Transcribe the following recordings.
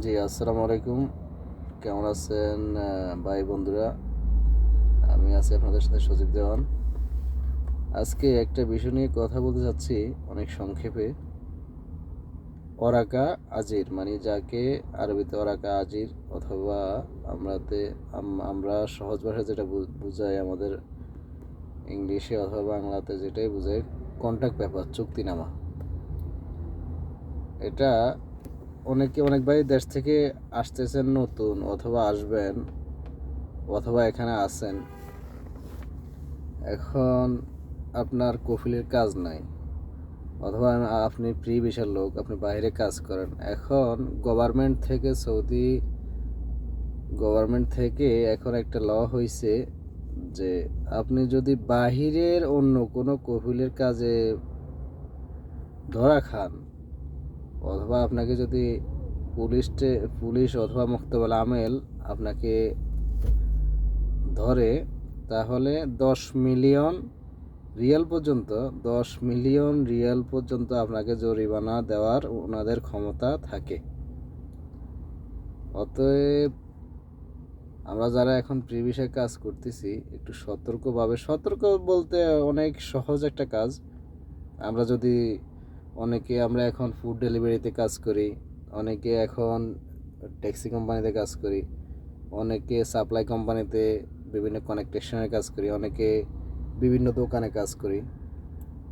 জি, আসসালামু আলাইকুম। কেমন আছেন ভাই বন্ধুরা? আমি আছি আপনাদের সাথে সজীব দেওয়ান। আজকে একটা বিষয় নিয়ে কথা বলতে চাচ্ছি অনেক সংক্ষেপে। অরাকা আজির মানে যাকে আরবিতে অরাকা আজির অথবা আমরাতে, আম- আমরা সহজ ভাষায় যেটা বুঝাই আমাদের ইংলিশে অথবা বাংলাতে যেটাই বুঝাই কন্ট্যাক্ট পেপার চুক্তিনামা। এটা অনেকে, অনেক ভাই দেশ থেকে আসতেছেন নতুন অথবা আসবেন অথবা এখানে আছেন। এখন আপনার কফিলের কাজ নাই। অথবা আপনি ফ্রি বিশাল লোক, আপনি বাইরে কাজ করেন। এখন গভর্নমেন্ট থেকে সৌদি গভর্নমেন্ট থেকে এখন একটা ল হয়েছে যে আপনি যদি বাহিরের অন্য কোনো কফিলের কাজে ধরা খান অথবা আপনাকে যদি পুলিশ পুলিশ অথবা মুক্তবল আমেল আপনাকে ধরে, তাহলে দশ মিলিয়ন রিয়াল পর্যন্ত, দশ মিলিয়ন রিয়াল পর্যন্ত আপনাকে জরিমানা দেওয়ার ওনাদের ক্ষমতা থাকে। অতএব আমরা যারা এখন প্রিভিসে কাজ করতেছি, একটু সতর্কভাবে, সতর্ক বলতে অনেক সহজ একটা কাজ। আমরা যদি অনেকে আমরা এখন ফুড ডেলিভারিতে কাজ করি, অনেকে এখন ট্যাক্সি কোম্পানিতে কাজ করি, অনেকে সাপ্লাই কোম্পানিতে বিভিন্ন কানেকটেশনের কাজ করি, অনেকে বিভিন্ন দোকানে কাজ করি।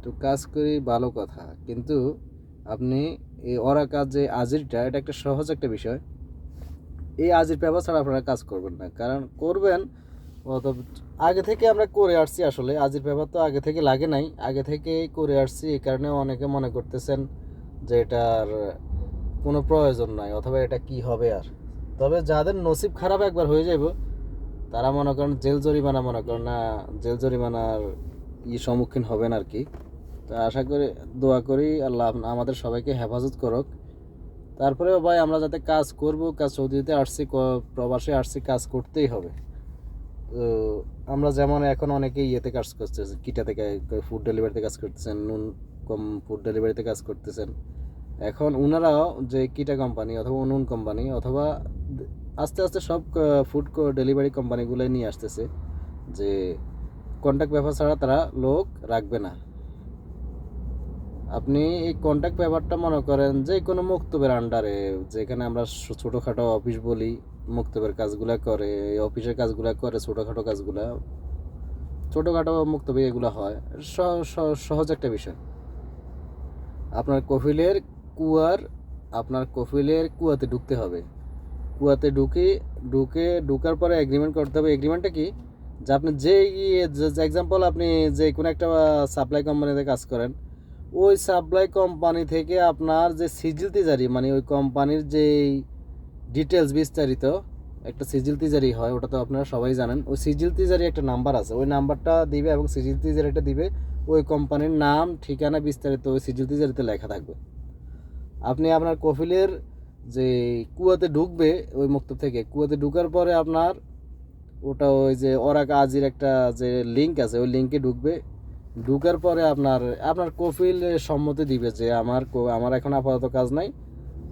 তো কাজ করি ভালো কথা, কিন্তু আপনি এই ওরা কাজ যে আজিরটা, এটা একটা সহজ একটা বিষয়। এই আজির পেপার ছাড়া আপনারা কাজ করবেন না, কারণ করবেন আগে থেকে আমরা করে আসছি আসলে, আজির পেপার তো আগে থেকে লাগে নাই। আগে থেকেই করে আসছি, এই কারণে অনেকে মনে করতেছেন যে এটার কোনো প্রয়োজন নাই, অথবা এটা কি হবে আর। তবে যাদের নসিব খারাপ একবার হয়ে যাবে তারা মনে করেন জেল জরিমানা মনে করেন না, জেল জরিমানার ই সম্মুখীন হবেন আর কি। তো আশা করি, দোয়া করি, আল্লাহ আমাদের সবাইকে হেফাজত করুক। তারপরেও ভাই আমরা যাতে কাজ করব, কাজ সৌদিতে আসছি প্রবাসে আসছি, কাজ করতেই হবে। আমরা যেমন এখন অনেকে ইয়েতে কাজ করতেছে কিটা থেকে ফুড ডেলিভারিতে কাজ করতেছেন, নুন কম ফুড ডেলিভারিতে কাজ করতেছেন। এখন ওনারাও যে কিটা কোম্পানি অথবা নুন কোম্পানি অথবা আস্তে আস্তে সব ফুড ডেলিভারি কোম্পানিগুলোই নিয়ে আসতেছে যে কন্ট্যাক্ট ব্যবহার ছাড়া তারা লোক রাখবে না। আপনি এই কন্ট্যাক্ট ব্যাপারটা মনে করেন যে কোনো মুক্তবের আন্ডারে যেখানে আমরা ছোটোখাটো অফিস বলি, মুক্তবের কাজগুলা করে, এই অফিসের কাজগুলা করে, ছোটোখাটো কাজগুলা, ছোটোখাটো মুক্তবে এগুলো হয়। সহ- সহ- সহজ একটা বিষয়। আপনার কফিলের কুয়ার, আপনার কফিলের কুয়াতে ঢুকতে হবে। কুয়াতে ঢুকে ঢুকে ঢুকার পরে এগ্রিমেন্ট করতে হবে। এগ্রিমেন্টটা কি? যে আপনি যে এক্সাম্পল আপনি যে কোনো একটা সাপ্লাই কোম্পানিতে কাজ করেন ওই সাপ্লাই কোম্পানি থেকে আপনার যে সিজিল তিজারি মানে ওই কোম্পানির যে ডিটেলস বিস্তারিত, একটা সিজিল তিজারি হয়, ওটা তো আপনারা সবাই জানেন। ওই সিজিল তিজারি একটা নাম্বার আছে, ওই নাম্বারটা দিবে এবং সিজিল তিজারিটা দিবে, ওই কোম্পানির নাম, ঠিকানা বিস্তারিত ওই সিজিল তিজারিতে লেখা থাকবে। আপনি আপনার কফিলের যে কুয়াতে ঢুকবে, ওই মুক্ত থেকে, কুয়াতে ঢুকার পরে আপনার ওটা ওই যে ওরাক আজির একটা যে লিঙ্ক আছে, ওই লিঙ্কে ঢুকবে ঢুকার পরে আপনার আপনার কফিল সম্মতি দিবে যে আমার আমার এখন আপাতত কাজ নাই,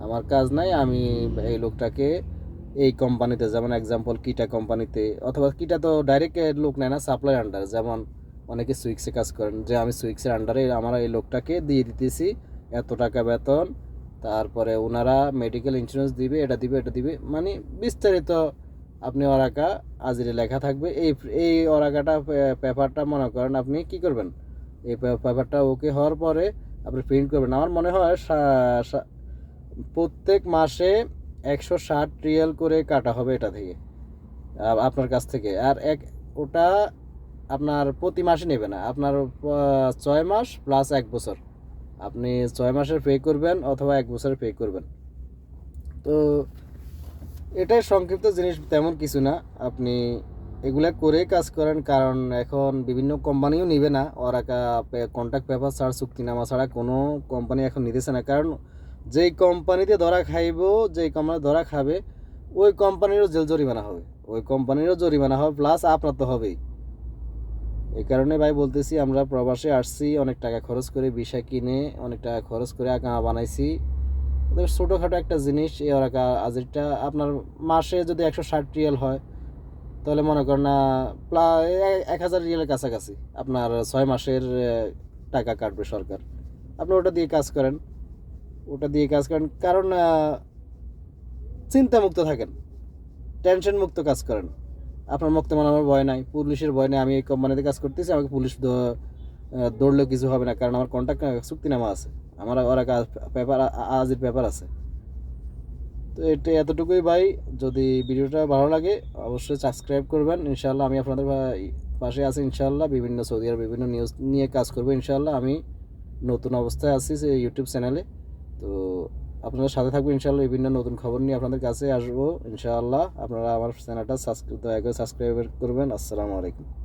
আমার কাজ নাই, আমি এই লোকটাকে এই কোম্পানিতে যেমন এক্সাম্পল কিটা কোম্পানিতে অথবা কিটা তো ডাইরেক্ট লোক নেয় না সাপ্লাই আন্ডার যেমন অনেকে সুইক্সে কাজ করেন, যে আমি সুইক্সের আন্ডারে আমার এই লোকটাকে দিয়ে দিতেছি, এত টাকা বেতন, তারপরে ওনারা মেডিকেল ইন্স্যুরেন্স দিবে, এটা দিবে এটা দিবে মানে বিস্তারিত আপনি অরাকা আজিরে লেখা থাকবে। এই এই অরাকাটা পেপারটা মনে করেন আপনি কি করবেন? এই পেপারটা ওকে হওয়ার পরে আপনি প্রিন্ট করবেন। আমার মনে হয় প্রত্যেক মাসে একশো ষাট রিয়াল করে কাটা হবে এটা থেকে আপনার কাছ থেকে। আর এক, ওটা আপনার প্রতি মাসে নেবে না। আপনার ছয় মাস প্লাস এক বছর। আপনি ছয় মাসের পে করবেন অথবা এক বছরের পে করবেন। তো এটাই সংক্ষিপ্ত জিনিস, তেমন কিছু না। আপনি এগুলা করে কাজ করেন, কারণ এখন বিভিন্ন কোম্পানিও নিবে না। ওরা কন্ট্যাক্ট পেপার ছাড়া চুক্তিনামা ছাড়া কোনো কোম্পানি এখন নিতেছে না। কারণ যেই কোম্পানিতে ধরা খাইব, যেই কোম্পানি ধরা খাবে, ওই কোম্পানিরও জেল জরিমানা হবে। ওই কোম্পানিরও জরিমানা হবে প্লাস আপনার তো হবেই। এই কারণে ভাই বলতেছি, আমরা প্রবাসে আসছি, অনেক টাকা খরচ করে বিষা কিনে অনেক টাকা খরচ করে আঁকা বানাইছি। ছোটোখাটো একটা জিনিস, এই ওরা আজিরটা আপনার মাসে যদি একশো ষাট রিয়াল হয়, তাহলে মনে করেন না প্রায় এক হাজার রিয়ালের কাছাকাছি আপনার ছয় মাসের টাকা কাটবে সরকার। আপনি ওটা দিয়ে কাজ করেন। ওটা দিয়ে কাজ করেন। কারণ চিন্তামুক্ত থাকেন। টেনশন মুক্ত কাজ করেন। আপনার মুক্ত মানে আমার ভয় নাই। পুলিশের ভয় নেই। আমি এই কোম্পানিতে কাজ করতেছি, আমাকে পুলিশ দৌড়লেও কিছু হবে না কারণ আমার কন্ট্যাক্ট চুক্তিনামা আছে আমার ওরা কাজ পেপার আজির পেপার আছে তো এটা এতটুকুই ভাই যদি ভিডিওটা ভালো লাগে অবশ্যই সাবস্ক্রাইব করবেন ইনশাল্লাহ আমি আপনাদের পাশে আছি ইনশাল্লাহ বিভিন্ন সৌদি আরব বিভিন্ন নিউজ নিয়ে কাজ করব ইনশাল্লাহ আমি নতুন অবস্থায় আছি সে ইউটিউব চ্যানেলে তো আপনাদের সাথে থাকব ইনশাল্লাহ বিভিন্ন নতুন খবর নিয়ে আপনাদের কাছে আসব ইনশাআল্লাহ আপনারা আমার চ্যানেলটা সাবস্ক্রাইব দয়া করে সাবস্ক্রাইব করবেন আসসালামু আলাইকুম